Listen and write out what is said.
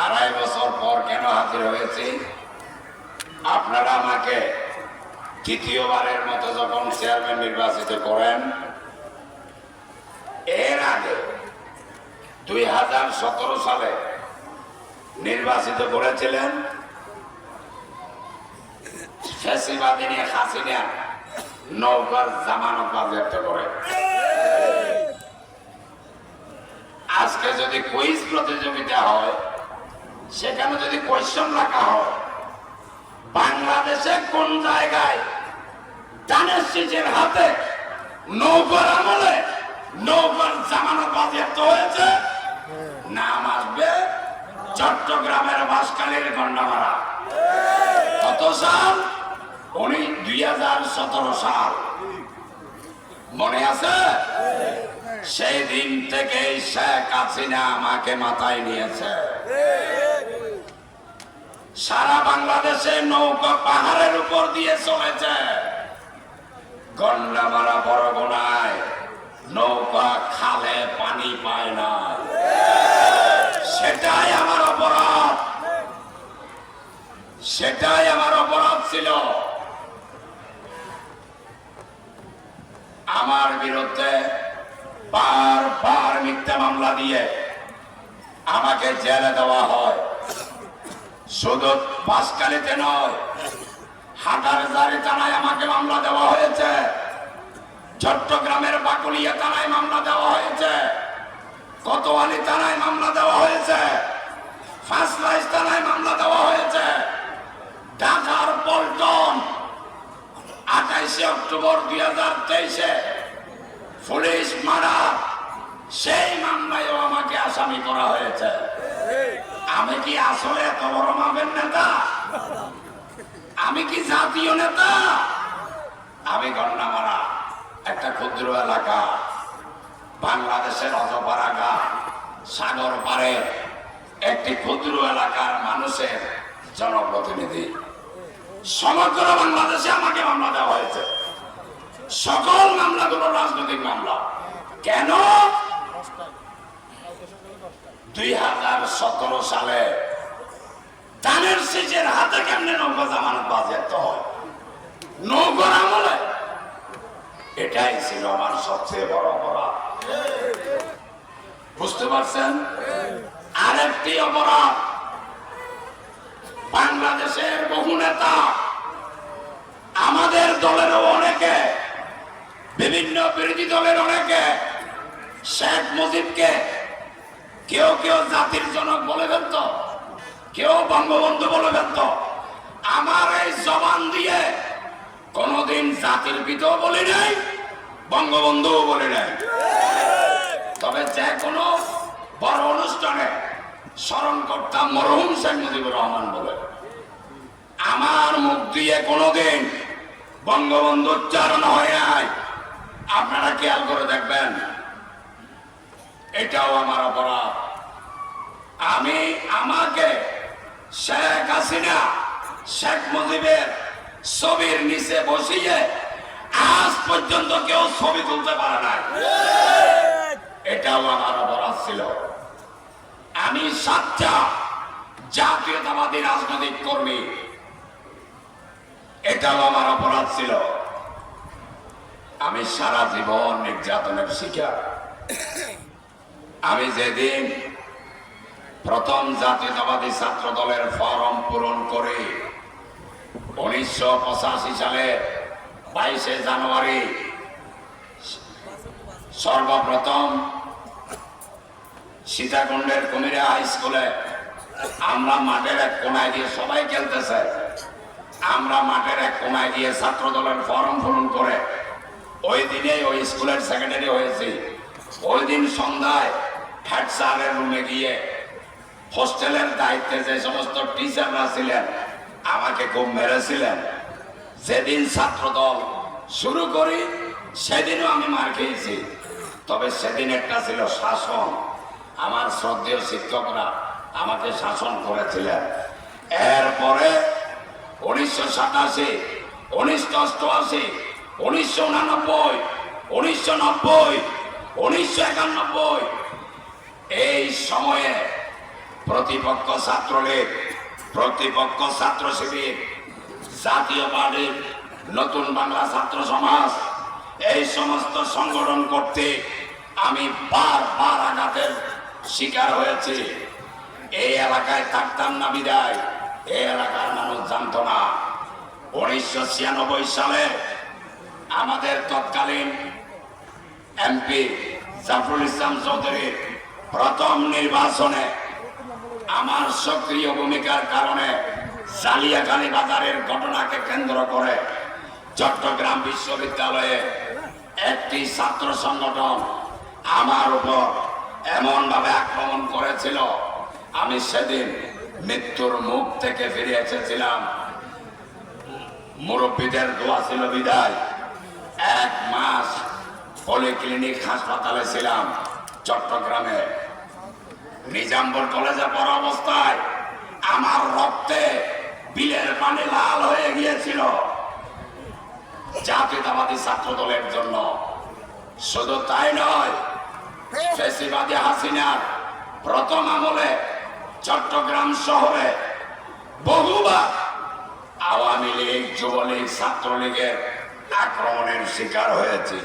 আড়াই বছর পর কেন হাজির হয়েছি? আপনারা আমাকে তৃতীয়বারের মতো যখন চেয়ারম্যান নির্বাচিত করেন, এর আগে দুই হাজার সতেরো সালে নির্বাচিত করেছিলেন হাসিনা নৌকার জামানত বাজেয়াপ্ত করে। আজকে যদি কুইজ প্রতিযোগিতা হয় সেখানে যদি কোয়েশ্চন রাখা হয়, বাংলাদেশে কোন জায়গায় হাতে নৌকার আমলে নৌকার জামানত বাজেয়াপ্ত হয়েছে? নাম আসবে চট্টগ্রামের বাসকালীর গন্ডামারা। কত সাল? উনি দুই হাজার সতেরো সাল। মনে আছে? সেই দিন থেকে শেখ হাসিনা আমাকে মাথায় নিয়েছে। সারা বাংলাদেশে নৌকা পাহাড়ের উপর দিয়ে চলেছে। গন্ডা মারা বড় গোনায়, নৌকা খালে পানি পায় না। সেটাই আমার অপরাধ। সেটাই আমার অপরাধ ছিল। আমার বিরুদ্ধে বারবার মিথ্যা মামলা দিয়ে আমাকে জেলে দেওয়া হয়। শুধু বাসকালিতে নয়। হাটার জারি থানায় আমাকে মামলা দেওয়া হয়েছে। চট্টগ্রামের বাকুলিয়া থানায় মামলা দেওয়া হয়েছে। কোতোয়ালি থানায় মামলা দেওয়া হয়েছে। ফাঁসলাইশ থানায় মামলা দেওয়া হয়েছে। ঢাকার পল্টন, আঠাইশে অক্টোবর দুই হাজার তেইশে পুলিশ মারা, সেই মামলায়ও আমাকে আসামি করা হয়েছে। আমি কি আসলে এত বড় মাপের নেতা? আমি কি জাতীয় নেতা? আমি গন্ডামারা একটা ক্ষুদ্র এলাকা, বাংলাদেশের অজপাড়াগা সাগর পারে একটি ক্ষুদ্র এলাকার মানুষের জনপ্রতিনিধি। সমগ্র বাংলাদেশে আমাকে মামলা দেওয়া হয়েছে। সকল মামলাগুলো রাজনৈতিক মামলা। কেন? দুই হাজার সতেরো সালে ধানের সেচের হাতে কেমনে নৌকা জামানত বাজেয়াপ্ত হয়? নৌকার আমলে। এটাই ছিল আমার সবচেয়ে বড় অপরাধ। বুঝতে পারছেন? আরেকটি অপরাধ। বাংলাদেশের বহু নেতা, আমাদের দলেরও অনেকে, বিভিন্ন বিরোধী দলের অনেকে, শেখ মুজিবকে কেউ কেউ জাতির জনক বলে ফেলত, কেউ বঙ্গবন্ধু বলে ফেলত। আমার এই জবান দিয়ে কোনদিন জাতির পিতাও বলি নাই, বঙ্গবন্ধুও বলি নাই। তবে যে কোনো বড় অনুষ্ঠানে স্মরণ করতাম মরহুম শেখ মুজিবুর রহমান বলে, আমার মুখ দিয়ে কোনোদিন বঙ্গবন্ধু উচ্চারণ হয় নাই। আপনারা খেয়াল করে দেখবেন এটাও আমার অপরাধ। আমি আমাকে শেখ হাসিনা, শেখ মুজিবের ছবির নিচে বসিয়ে আজ পর্যন্ত কেউ ছবি তুলতে পারে না এটাও আমার অপরাধ ছিল। আমি সাতটা জাতীয়তাবাদী রাজনৈতিক কর্মী। এটাও আমার অপরাধ ছিল। আমি সারা জীবন নির্যাতনের শিকার। আমি যেদিন প্রথম জাতীয়তাবাদী ছাত্র দলের ফরম পূরণ করে উনিশশো পঁচাশি সালে বাইশে জানুয়ারি সর্বপ্রথম সীতাকুণ্ডের কুমিরা হাই স্কুলে আমরা মাঠের এক কোনায় দিয়ে সবাই খেলতেছে। আমরা মাঠের এক কোনায় গিয়ে ছাত্র দলের ফর্ম পূরণ করে ওই দিনে ওই স্কুলের সেক্রেটারি হয়েছি। ওই দিন সন্ধ্যায় হেড স্যারের রুমে গিয়ে হোস্টেলের দায়িত্বে যে সমস্ত টিচাররা ছিলেন, আমাকে খুব মেরেছিলেন। যেদিন ছাত্র দল শুরু করি, সেদিনও আমি মার খেয়েছি। তবে সেদিন একটা ছিল শাসন। আমার শ্রদ্ধেয় শিক্ষকরা আমাকে শাসন করেছিলেন। এরপরে উনিশশো সাতাশি, উনিশশো অষ্টআশি, উনিশশো উনানব্বই, উনিশশো নব্বই, উনিশশো একানব্বই এই সময়ে প্রতিপক্ষ ছাত্রলীগ, প্রতিপক্ষ ছাত্র শিবির, জাতীয় পার্টির নতুন বাংলা ছাত্র সমাজ, এই সমস্ত সংগঠন করতে আমি বারবার আঘাতের শিকার হয়েছি। এই এলাকায় থাকতাম না বিদায় এই এলাকার মানুষ জানতো না। উনিশশো ছিয়ানব্বই সালে আমাদের তৎকালীন এমপি জাফরুল ইসলাম চৌধুরীর প্রথম নির্বাচনে আমার সক্রিয় ভূমিকার কারণে জালিয়াখালী বাজারের ঘটনাকে কেন্দ্র করে চট্টগ্রাম বিশ্ববিদ্যালয়ে একটি ছাত্র সংগঠন আমার উপর এমন ভাবে আক্রমণ করেছিল। আমি সেদিন মৃত্যুর মুখ থেকে ফিরে এসেছিলাম। মুরব্বীদের দোয়া ছিল বিদায়। এক মাস পলিক্লিনিক হাসপাতালে ছিলাম চট্টগ্রামে। নিজামপুর কলেজে পড়া অবস্থায় আমার রক্তে বিলের পানি লাল হয়ে গিয়েছিল। জাতীয়তাবাদী ছাত্র দলের জন্য শুধু তাই নয় হাসিনার প্রথম আমলে চট্টগ্রাম শহরে বহুবার আওয়ামী লীগ, যুবলীগ, ছাত্রলীগের আক্রমণের শিকার হয়েছে।